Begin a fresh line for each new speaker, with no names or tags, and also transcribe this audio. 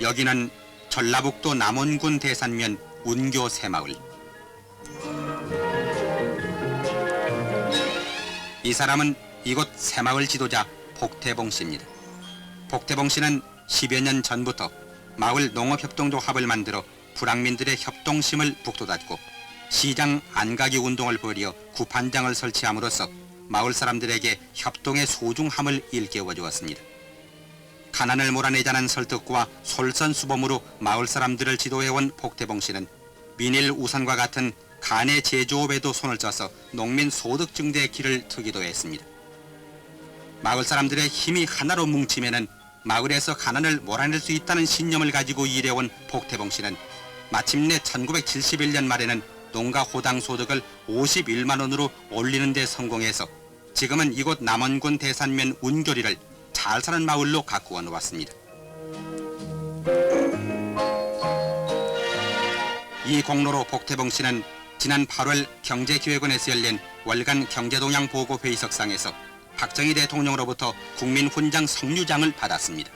여기는 전라북도 남원군 대산면 운교 새마을. 이 사람은 이곳 새마을 지도자 복태봉 씨입니다. 복태봉 씨는 10여 년 전부터 마을 농업협동조 합을 만들어 불황민들의 협동심을 북돋았고 시장 안가기 운동을 벌여 구판장을 설치함으로써 마을 사람들에게 협동의 소중함을 일깨워 주었습니다. 가난을 몰아내자는 설득과 솔선수범으로 마을 사람들을 지도해온 복태봉 씨는 민일 우산과 같은 간의 제조업에도 손을 써서 농민 소득 증대의 길을 트기도 했습니다. 마을 사람들의 힘이 하나로 뭉치면은 마을에서 가난을 몰아낼 수 있다는 신념을 가지고 일해온 복태봉 씨는 마침내 1971년 말에는 농가 호당 소득을 51만 원으로 올리는 데 성공해서 지금은 이곳 남원군 대산면 운교리를 잘 사는 마을로 가꾸어 놓았습니다. 이 공로로 복태봉 씨는 지난 8월 경제기획원에서 열린 월간 경제동향 보고 회의석상에서 박정희 대통령으로부터 국민훈장 성류장을 받았습니다.